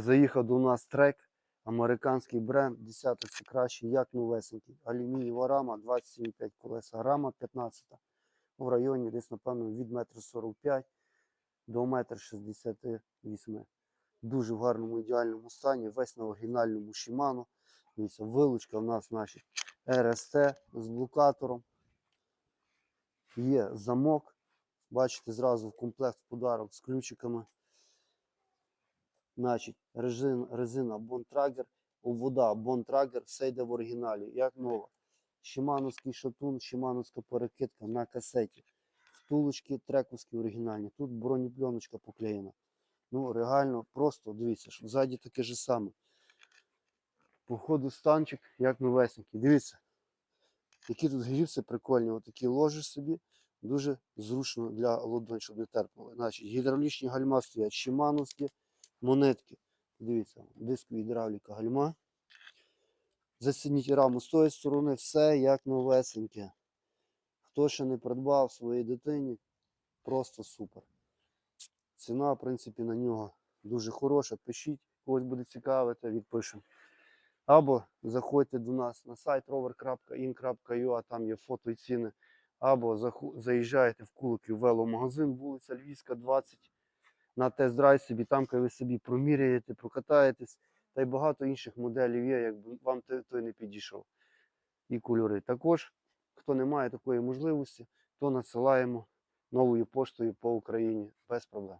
Заїхав до нас трек, американський бренд, десяточці кращий, як новесенький. Алюмінієва рама, 27,5 колеса, рама 15. В районі десь, напевно, від 1,45 м до 1,68 м. Дуже в гарному ідеальному стані, весь на оригінальному Shimano. Дивіться, вилучка в нас наші РСТ з блокатором. Є замок. Бачите, зразу в комплект подарок з ключиками. Значить, резина, резина Бонтрагер, вода Бонтрагер, все йде в оригіналі, як нова. Шимановський шатун, шимановська перекидка на касеті. Втулочки трековські оригінальні. Тут бронепленочка поклеєна. Ну, реально, просто дивіться, що ззаді таке ж саме. Походу станчик, як новесенький. Дивіться, які тут грівці прикольні. Отакі ложиш собі. Дуже зручно для ладонь, щоб не терпали. Значить, гідравлічні гальма стоять, шимановські монетки. Дивіться, диск гідравліка гальма. Зацініть раму з тої сторони, все як новесеньке. Хто ще не придбав своїй дитині, просто супер. Ціна, в принципі, на нього дуже хороша. Пишіть, когось буде цікавити, відпишемо. Або заходьте до нас на сайт rover.in.ua, там є фото і ціни. Або заїжджаєте в Куликів веломагазин, вулиця Львівська, 20 на тест-драйв собі, там коли ви собі проміряєте, прокатаєтесь, та й багато інших моделів є, якби вам той, не підійшов. І кольори. Також, хто не має такої можливості, то надсилаємо новою поштою по Україні без проблем.